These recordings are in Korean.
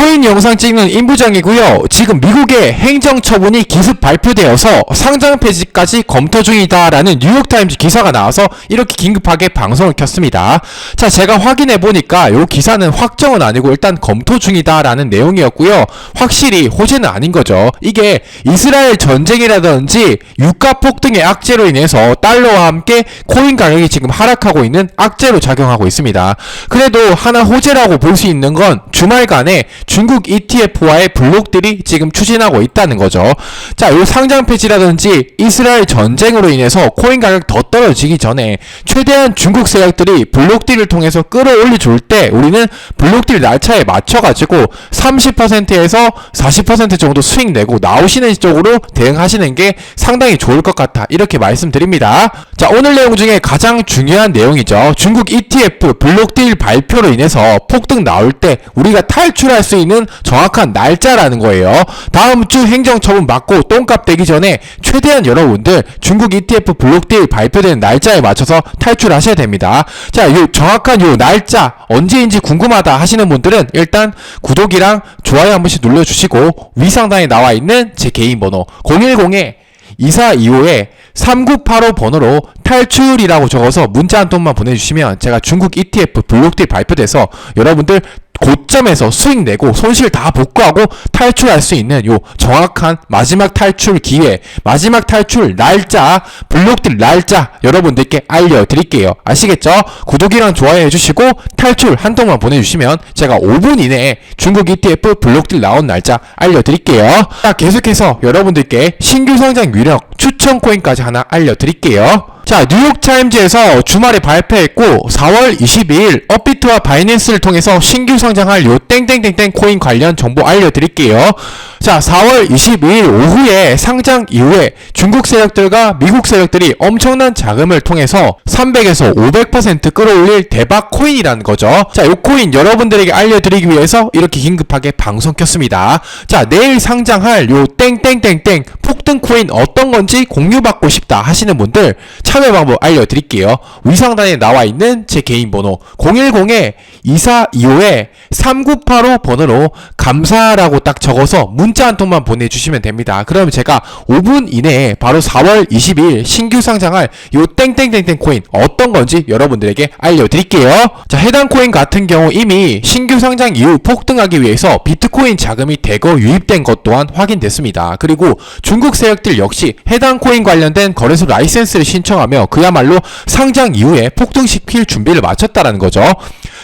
코인 영상 찍는 임부장이고요. 지금 미국의 행정처분이 기습 발표되어서 상장 폐지까지 검토 중이다라는 뉴욕타임즈 기사가 나와서 이렇게 긴급하게 방송을 켰습니다. 자, 제가 확인해 보니까 이 기사는 확정은 아니고 일단 검토 중이다라는 내용이었고요. 확실히 호재는 아닌 거죠. 이게 이스라엘 전쟁이라든지 유가 폭등의 악재로 인해서 달러와 함께 코인 가격이 지금 하락하고 있는 악재로 작용하고 있습니다. 그래도 하나 호재라고 볼 수 있는 건 주말간에 중국 ETF와의 블록들이 지금 추진하고 있다는 거죠. 자, 요 상장 폐지라든지 이스라엘 전쟁으로 인해서 코인 가격 더 떨어지기 전에 최대한 중국 세력들이 블록딜을 통해서 끌어올려 줄 때 우리는 블록딜 날짜에 맞춰 가지고 30%에서 40% 정도 수익 내고 나오시는 쪽으로 대응하시는 게 상당히 좋을 것 같아. 이렇게 말씀드립니다. 자, 오늘 내용 중에 가장 중요한 내용이죠. 중국 ETF 블록딜 발표로 인해서 폭등 나올 때 우리가 탈출할 수 있는 정확한 날짜라는 거예요. 다음 주 행정처분 받고 똥값 되기 전에 최대한 여러분들 중국 ETF 블록딜 발표되는 날짜에 맞춰서 탈출하셔야 됩니다. 자, 요 정확한 요 날짜 언제인지 궁금하다 하시는 분들은 일단 구독이랑 좋아요 한 번씩 눌러주시고 위상단에 나와 있는 제 개인 번호 010에 2425에 3985 번호로 탈출이라고 적어서 문자 한 통만 보내주시면 제가 중국 ETF 블록딜 발표돼서 여러분들 고점에서 수익 내고 손실 다 복구하고 탈출할 수 있는 요 정확한 마지막 탈출 기회, 마지막 탈출 날짜, 블록딜 날짜 여러분들께 알려드릴게요. 아시겠죠? 구독이랑 좋아요 해주시고 탈출 한 통만 보내주시면 제가 5분 이내에 중국 ETF 블록딜 나온 날짜 알려드릴게요. 자, 계속해서 여러분들께 신규 상장 유력 추천 코인까지 하나 알려드릴게요. 자, 뉴욕타임즈에서 주말에 발표했고 4월 22일 업비트와 바이낸스를 통해서 신규 상장할 요 땡땡땡땡 코인 관련 정보 알려드릴게요. 자, 4월 22일 오후에 상장 이후에 중국 세력들과 미국 세력들이 엄청난 자금을 통해서 300에서 500% 끌어올릴 대박 코인이라는 거죠. 자, 요 코인 여러분들에게 알려드리기 위해서 이렇게 긴급하게 방송 켰습니다. 자, 내일 상장할 요 땡땡땡땡 폭등 코인 어떤 건지 공유받고 싶다 하시는 분들 참여 방법 알려드릴게요. 위상단에 나와 있는 제 개인 번호 010에 2425에 3985 번호로 감사라고 딱 적어서 문자 한 통만 보내주시면 됩니다. 그러면 제가 5분 이내에 바로 4월 20일 신규 상장할 요 땡땡땡땡 코인 어떤 건지 여러분들에게 알려드릴게요. 자, 해당 코인 같은 경우 이미 신규 상장 이후 폭등하기 위해서 비트코인 자금이 대거 유입된 것 또한 확인됐습니다. 그리고 중국 세력들 역시 해당 코인 관련된 거래소 라이센스를 신청하며 그야말로 상장 이후에 폭등시킬 준비를 마쳤다라는 거죠.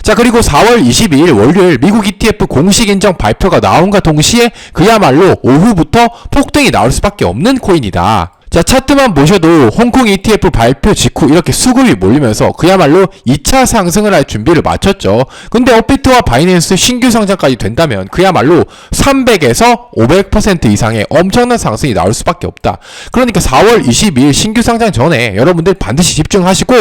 자 그리고 4월 22일 월요일 미국 ETF 공식 인정 발표가 나온과 동시에 그야말로 오후부터 폭등이 나올 수밖에 없는 코인이다. 자 차트만 보셔도 홍콩 ETF 발표 직후 이렇게 수급이 몰리면서 그야말로 2차 상승을 할 준비를 마쳤죠. 근데 업비트와 바이낸스 신규 상장까지 된다면 그야말로 300에서 500% 이상의 엄청난 상승이 나올 수밖에 없다. 그러니까 4월 22일 신규 상장 전에 여러분들 반드시 집중하시고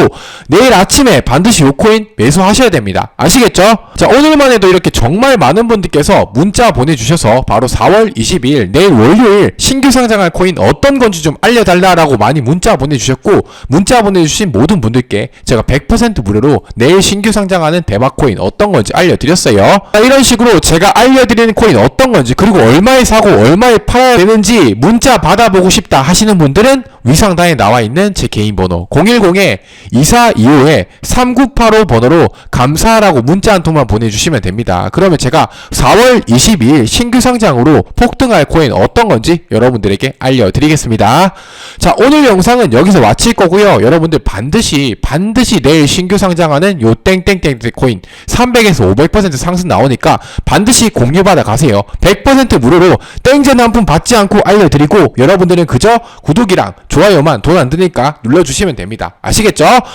내일 아침에 반드시 요 코인 매수하셔야 됩니다. 아시겠죠? 자 오늘만 해도 이렇게 정말 많은 분들께서 문자 보내주셔서 바로 4월 22일 내일 월요일 신규 상장할 코인 어떤 건지 좀 알려 달라라고 많이 문자 보내주셨고 문자 보내주신 모든 분들께 제가 100% 무료로 내일 신규 상장하는 대박 코인 어떤 건지 알려드렸어요. 자, 이런 식으로 제가 알려드리는 코인 어떤 건지 그리고 얼마에 사고 얼마에 팔아야 되는지 문자 받아보고 싶다 하시는 분들은 위상단에 나와 있는 제 개인 번호 010에 2425에 3985 번호로 감사라고 문자 한 통만 보내주시면 됩니다. 그러면 제가 4월 22일 신규 상장으로 폭등할 코인 어떤 건지 여러분들에게 알려드리겠습니다. 자 오늘 영상은 여기서 마칠 거고요. 여러분들 반드시 반드시 내일 신규 상장하는 요 땡땡땡 코인 300에서 500% 상승 나오니까 반드시 공유받아 가세요. 100% 무료로 땡전 한 푼 받지 않고 알려드리고 여러분들은 그저 구독이랑 좋아요만 돈 안 드니까 눌러주시면 됩니다. 아시겠죠?